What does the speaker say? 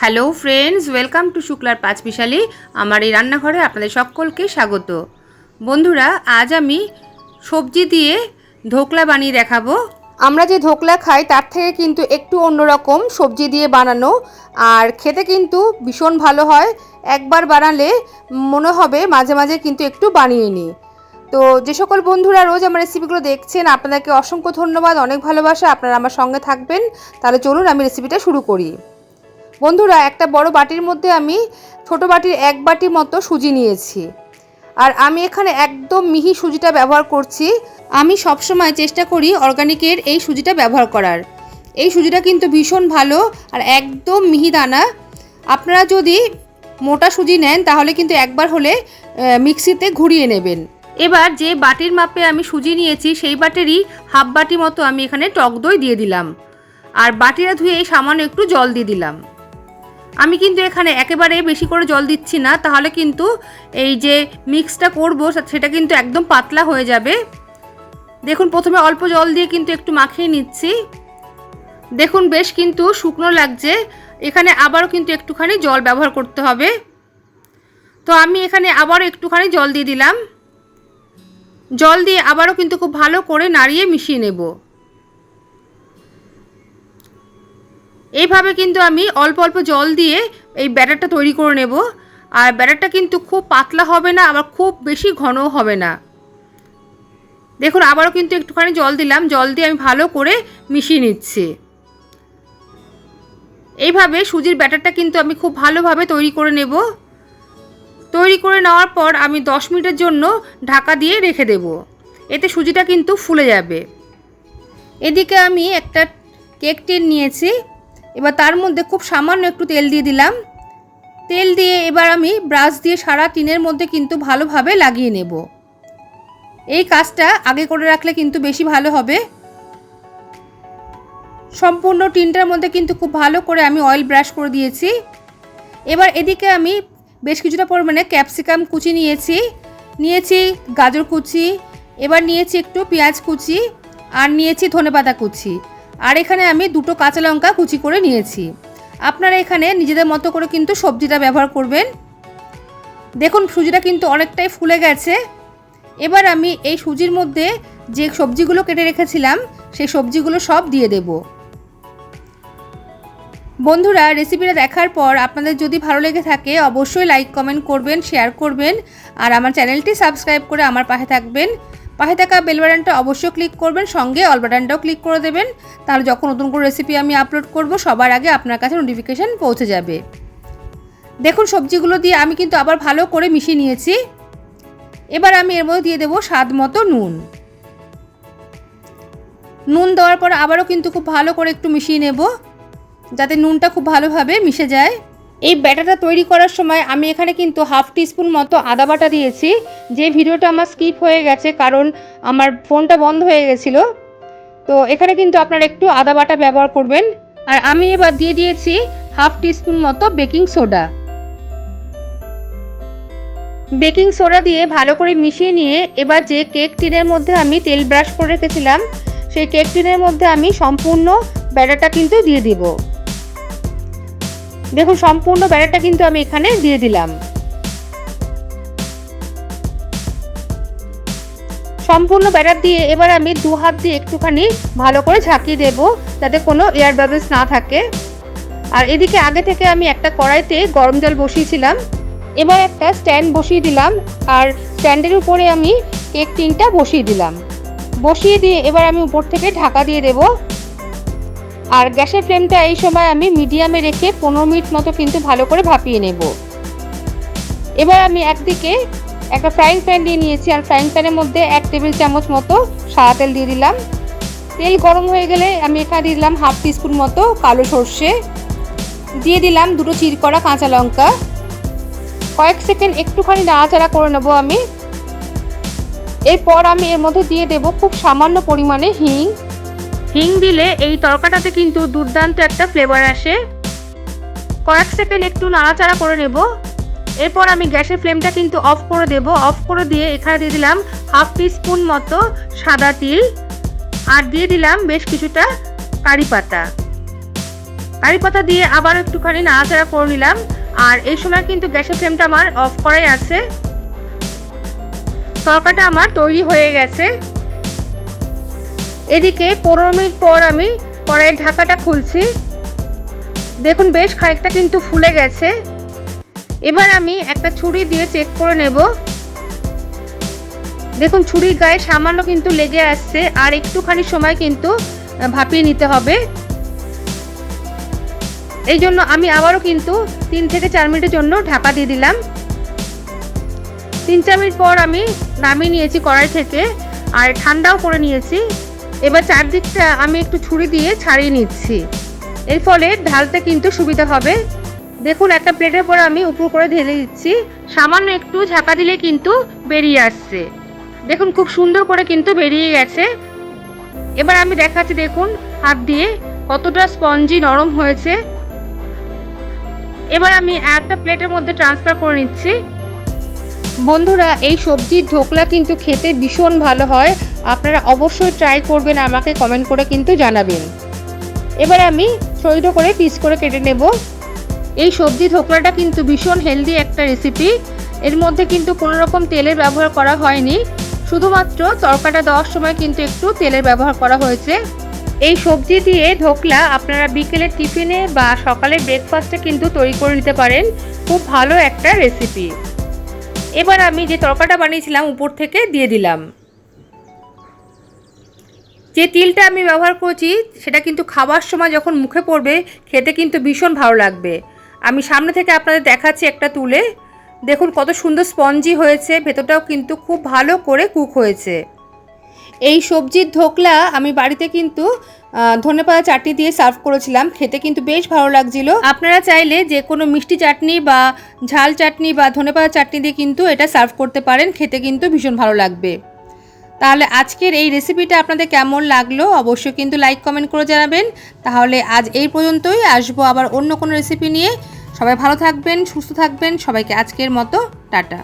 Hello friends, welcome to শুক্লার পাঁচ পাঁচমিশালি। আমার এই রান্নাঘরে আপনাদের সকলকে স্বাগত। বন্ধুরা, আজ আমি সবজি দিয়ে ধোকলা বানিয়ে দেখাবো। আমরা যে ধোকলা খাই, তার থেকে কিন্তু একটু অন্যরকম সবজি দিয়ে বানানো। আর খেতে কিন্তু ভীষণ ভালো হয়। একবার বানালে মনে হবে মাঝে মাঝে কিন্তু একটু বানিয়ে নিই। তো যে সকল বন্ধুরা রোজ আমার রেসিপিগুলো দেখছেন, আপনাদেরকে অসংখ্য ধন্যবাদ, অনেক ভালোবাসা। আপনারা আমার সঙ্গে থাকবেন। তাহলে চলুন আমি রেসিপিটা শুরু করি। বন্ধুরা, একটা বড় বাটির মধ্যে আমি ছোট বাটির এক বাটি মতো সুজি নিয়েছি। আর আমি এখানে একদম মিহি সুজিটা ব্যবহার করছি। আমি সবসময় চেষ্টা করি অর্গানিকের এই সুজিটা ব্যবহার করার। এই সুজিটা কিন্তু ভীষণ ভালো আর একদম মিহি দানা। আপনারা যদি মোটা সুজি নেন, তাহলে কিন্তু একবার হলে মিক্সিতে ঘুরিয়ে নেবেন। এবার যে বাটির মাপে আমি সুজি নিয়েছি, সেই বাটিরই হাফ বাটি মতো আমি এখানে টক দই দিয়ে দিলাম। আর বাটিটা ধুয়ে সামান্য একটু জল দিয়ে দিলাম। আমি কিন্তু এখানে একেবারে বেশি করে জল দিচ্ছি না, তাহলে কিন্তু এই যে মিক্সটা করব সেটা কিন্তু একদম পাতলা হয়ে যাবে। দেখুন, প্রথমে অল্প জল দিয়ে কিন্তু একটু মাখিয়ে নিচ্ছি। দেখুন, বেশ কিন্তু শুকনো লাগছে। এখানে আবারও কিন্তু একটুখানি জল ব্যবহার করতে হবে। তো আমি এখানে আবারও একটুখানি জল দিয়ে দিলাম। জল দিয়ে আবারও কিন্তু খুব ভালো করে নাড়িয়ে মিশিয়ে নেব। এইভাবে কিন্তু আমি অল্প অল্প জল দিয়ে এই ব্যাটারটা তৈরি করে নেব। আর ব্যাটারটা কিন্তু খুব পাতলা হবে না, আবার খুব বেশি ঘনও হবে না। দেখুন, আবারও কিন্তু একটুখানি জল দিলাম। জল দিয়ে আমি ভালো করে মিশিয়ে নিচ্ছি। এইভাবে সুজির ব্যাটারটা কিন্তু আমি খুব ভালোভাবে তৈরি করে নেব। তৈরি করে নেওয়ার পর আমি দশ মিনিটের জন্য ঢাকা দিয়ে রেখে দেব। এতে সুজিটা কিন্তু ফুলে যাবে। এদিকে আমি একটা কেক টিন নিয়েছি। এবার তার মধ্যে খুব সামান্য একটু তেল দিয়ে দিলাম। তেল দিয়ে এবার আমি ব্রাশ দিয়ে সারা টিনের মধ্যে কিন্তু ভালোভাবে লাগিয়ে নেব। এই কাজটা আগে করে রাখলে কিন্তু বেশি ভালো হবে। সম্পূর্ণ টিনটার মধ্যে কিন্তু খুব ভালো করে আমি অয়েল ব্রাশ করে দিয়েছি। এবার এদিকে আমি বেশ কিছুটা পরিমাণে ক্যাপসিকাম কুচি নিয়েছি। নিয়েছি গাজর কুচি, এবার নিয়েছি একটু পেঁয়াজ কুচি আর নিয়েছি ধনেপাতা কুচি। আর এখানে আমি দুটো কাঁচা লঙ্কা কুচি করে নিয়েছি। আপনারা এখানে নিজেদের মতো করে কিন্তু সবজিটা ব্যবহার করবেন। দেখুন, সুজিটা কিন্তু অনেকটাই ফুলে গেছে। এবার আমি এই সুজির মধ্যে যে সবজিগুলো কেটে রেখেছিলাম, সেই সবজিগুলো সব দিয়ে দেব। বন্ধুরা, রেসিপিটা দেখার পর আপনাদের যদি ভালো লেগে থাকে, অবশ্যই লাইক, কমেন্ট করবেন, শেয়ার করবেন। আর আমার চ্যানেলটি সাবস্ক্রাইব করে আমার পাশে থাকবেন। পাশে থাকা বেল বাটনটা অবশ্যই ক্লিক করবেন, সঙ্গে অল বাটনটাও ক্লিক করে দেবেন। তাহলে যখন নতুন কোনো রেসিপি আমি আপলোড করব, সবার আগে আপনার কাছে নোটিফিকেশান পৌঁছে যাবে। দেখুন, সবজিগুলো দিয়ে আমি কিন্তু আবার ভালো করে মিশিয়ে নিয়েছি। এবার আমি এর মধ্যে দিয়ে দেবো স্বাদ মতো নুন। নুন দেওয়ার পর আবারও কিন্তু খুব ভালো করে একটু মিশিয়ে নেব, যাতে নুনটা খুব ভালোভাবে মিশে যায়। এই ব্যাটাটা তৈরি করার সময় আমি এখানে কিন্তু হাফ টিস্পুন মতো আদা বাটা দিয়েছি। যে ভিডিওটা আমার স্কিপ হয়ে গেছে, কারণ আমার ফোনটা বন্ধ হয়ে গেছিল, তো এখানে কিন্তু আপনারা একটু আদা বাটা ব্যবহার করবেন। আর আমি এবার দিয়ে দিয়েছি হাফ টিস্পুন মতো বেকিং সোডা। বেকিং সোডা দিয়ে ভালো করে মিশিয়ে নিয়ে এবার যে কেক টিনের মধ্যে আমি তেল ব্রাশ করে রেখেছিলাম, সেই কেক টিনের মধ্যে আমি সম্পূর্ণ ব্যাটারটা কিন্তু দিয়ে দিব। দেখুন, সম্পূর্ণ ব্যাটারটা কিন্তু আমি এখানে দিয়ে দিলাম। সম্পূর্ণ ব্যাটার দিয়ে এবার আমি দু হাত দিয়ে একটুখানি ভালো করে ঝাঁকিয়ে দেব, যাতে কোনো এয়ার বাবলস না থাকে। আর এদিকে আগে থেকে আমি একটা কড়াইতে গরম জল বসিয়েছিলাম, এবার একটা স্ট্যান্ড বসিয়ে দিলাম, আর স্ট্যান্ডের উপরে আমি কেক টিনটা বসিয়ে দিলাম। বসিয়ে দিয়ে এবার আমি উপর থেকে ঢাকা দিয়ে দেব। আর গ্যাসের ফ্লেমটা এই সময় আমি মিডিয়ামে রেখে পনেরো মিনিট মতো কিন্তু ভালো করে ভাপিয়ে নেব। এবার আমি একদিকে একটা ফ্রাইং প্যান দিয়ে নিয়েছি, আর ফ্রাইং প্যানের মধ্যে এক টেবিল চামচ মতো সাদা তেল দিয়ে দিলাম। তেল গরম হয়ে গেলে আমি এখানে দিয়ে দিলাম হাফ টিস্পুন মতো কালো সর্ষে। দিয়ে দিলাম দুটো চির করা কাঁচা লঙ্কা। কয়েক সেকেন্ড একটুখানি নাড়াচাড়া করে নেব আমি। এরপর আমি এর মধ্যে দিয়ে দেব খুব সামান্য পরিমাণে হিং। হিং দিলে এই তরকাটাতে কিন্তু দুর্দান্ত একটা ফ্লেভার আসে। কয়েক সেকেন্ড একটু নাড়াচাড়া করে নেব। এরপর আমি গ্যাসের ফ্লেমটা কিন্তু অফ করে দেব। অফ করে দিয়ে এখানে দিয়ে দিলাম হাফ স্পুন মতো সাদা তিল আর দিয়ে দিলাম বেশ কিছুটা কারি পাতা। কারি পাতা দিয়ে আবার একটুখানি নাড়াচাড়া করে নিলাম। আর এই সময় কিন্তু গ্যাসের ফ্লেমটা আমার অফ করাই আছে। তরকাটা আমার তৈরি হয়ে গেছে। এদিকে পনেরো মিনিট পর আমি কড়াইয়ের ঢাকাটা খুলছি। দেখুন, বেশ খানিকটা কিন্তু ফুলে গেছে। এবার আমি একটা ছুরি দিয়ে চেক করে নেব। দেখুন, ছুরির গায়ে সামান্য কিন্তু লেগে আসছে, আর একটুখানি সময় কিন্তু ভাপিয়ে নিতে হবে। এই জন্য আমি আবারও কিন্তু তিন থেকে চার মিনিটের জন্য ঢাকা দিয়ে দিলাম। তিন চার মিনিট পর আমি নামিয়ে নিয়েছি কড়াই থেকে, আর ঠান্ডাও করে নিয়েছি। এবার চারদিকটা আমি একটু ছুরি দিয়ে ছাড়িয়ে নিচ্ছি। এর ফলে ঢালতে কিন্তু সুবিধা হবে। দেখুন, একটা প্লেটের পর আমি উপর করে ঢেলে দিচ্ছি। সামান্য একটু ঝাঁকা দিলে কিন্তু বেরিয়ে আসছে। দেখুন, খুব সুন্দর করে কিন্তু বেরিয়ে গেছে। এবার আমি দেখাচ্ছি, দেখুন, হাত দিয়ে কতটা স্পঞ্জি নরম হয়েছে। এবার আমি একটা প্লেটের মধ্যে ট্রান্সফার করে নিচ্ছি। বন্ধুরা, এই সবজির ঢোকলা কিন্তু খেতে ভীষণ ভালো হয়। আপনারা অবশ্যই ট্রাই করবেন, আমাকে কমেন্ট করে কিন্তু জানাবেন। এবার আমি ছোট করে পিস করে কেটে নেব। এই সবজি ঢোকলাটা কিন্তু ভীষণ হেলদি একটা রেসিপি এর মধ্যে কিন্তু কোনো রকম তেলের ব্যবহার করা হয়নি। শুধুমাত্র তরকাটা দেওয়ার সময় কিন্তু একটু তেলের ব্যবহার করা হয়েছে। এই সবজি দিয়ে ঢোকলা আপনারা বিকেলের টিফিনে বা সকালের ব্রেকফাস্টে কিন্তু তৈরি করে নিতে পারেন। খুব ভালো একটা রেসিপি এবার আমি যে তরকাটা বানিয়েছিলাম, উপর থেকে দিয়ে দিলাম। যে তিলটা আমি ব্যবহার করছি, সেটা কিন্তু খাবার সময় যখন মুখে পড়বে, খেতে কিন্তু ভীষণ ভালো লাগবে। আমি সামনে থেকে আপনাদের দেখাচ্ছি একটা তুলে। দেখুন কত সুন্দর স্পঞ্জি হয়েছে, ভেতরটাও কিন্তু খুব ভালো করে কুক হয়েছে। এই সবজির ধোকলা আমি বাড়িতে কিন্তু ধনেপাতা চাটনি দিয়ে সার্ভ করেছিলাম, খেতে কিন্তু বেশ ভালো লাগছিল। আপনারা চাইলে যে কোনো মিষ্টি চাটনি বা ঝাল চাটনি বা ধনেপাতা চাটনি দিয়ে কিন্তু এটা সার্ভ করতে পারেন, খেতে কিন্তু ভীষণ ভালো লাগবে। তাহলে আজকের এই রেসিপিটা আপনাদের কেমন লাগল? অবশ্যই কিন্তু লাইক কমেন্ট করে জানাবেন। তাহলে আজ এই পর্যন্তই। আসব আবার অন্য কোনো রেসিপি নিয়ে। সবাই ভালো থাকবেন, সুস্থ থাকবেন। সবাইকে আজকের মতো, টাটা।